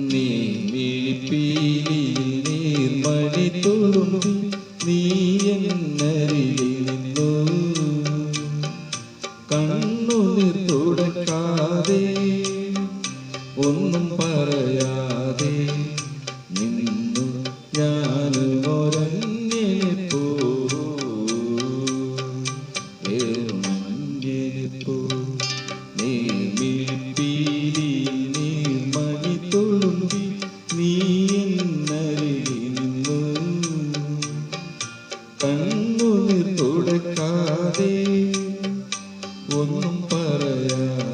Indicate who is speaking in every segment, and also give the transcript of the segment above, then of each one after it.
Speaker 1: നീ മിഴിപ്പീലിയിൽ നീർമണി തുളുമ്പി നീ എന്നരികിൽ നിന്നു കണ്ണുനീർ തുടക്കാതെ ഒന്നും പറയാതെ ഒന്നും പറയാതെ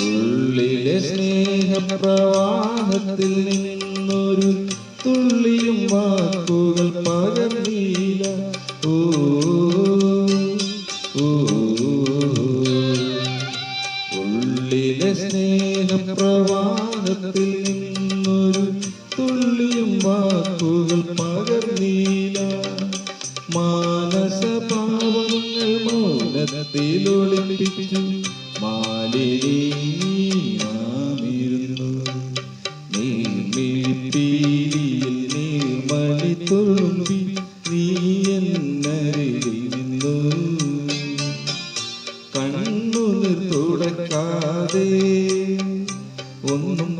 Speaker 1: ഉള്ളിലെ സ്നേഹപ്രവാഹത്തിൽ നിന്നൊരു തുള്ളിയും വാക്കുകൾ പകർന്നില്ല. ഓ ഉള്ളിലെ സ്നേഹപ്രവാഹത്തിൽ മാലിന്യമായിരുന്നു നീർമിഴിപ്പീലിയിൽ നീർമണി തുളുമ്പി നീ എന്നരികിൽ നിന്നു കണ്ണുനീർ തുടക്കാതെ ഒന്നും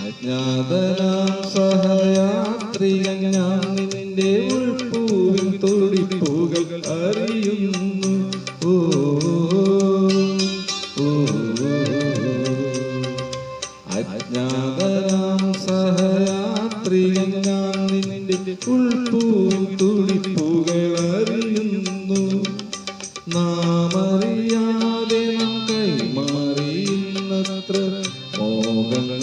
Speaker 1: അജ്ഞാതനാം സഹയാത്രികൻ ഞാൻ നിന്റെ ഉൾപ്പൂവിൻ തുടിപ്പുകൾ അറിയുന്നു ഓ. അജ്ഞാതനാം സഹയാത്രികൻ ഞാൻ നിന്റെ ഉൾപ്പൂവിൻ തുടിപ്പുകൾ അറിയുന്നു നാം അറിയാതെ നാം കൈമാറിയുന്നത്ര മോഹങ്ങൾ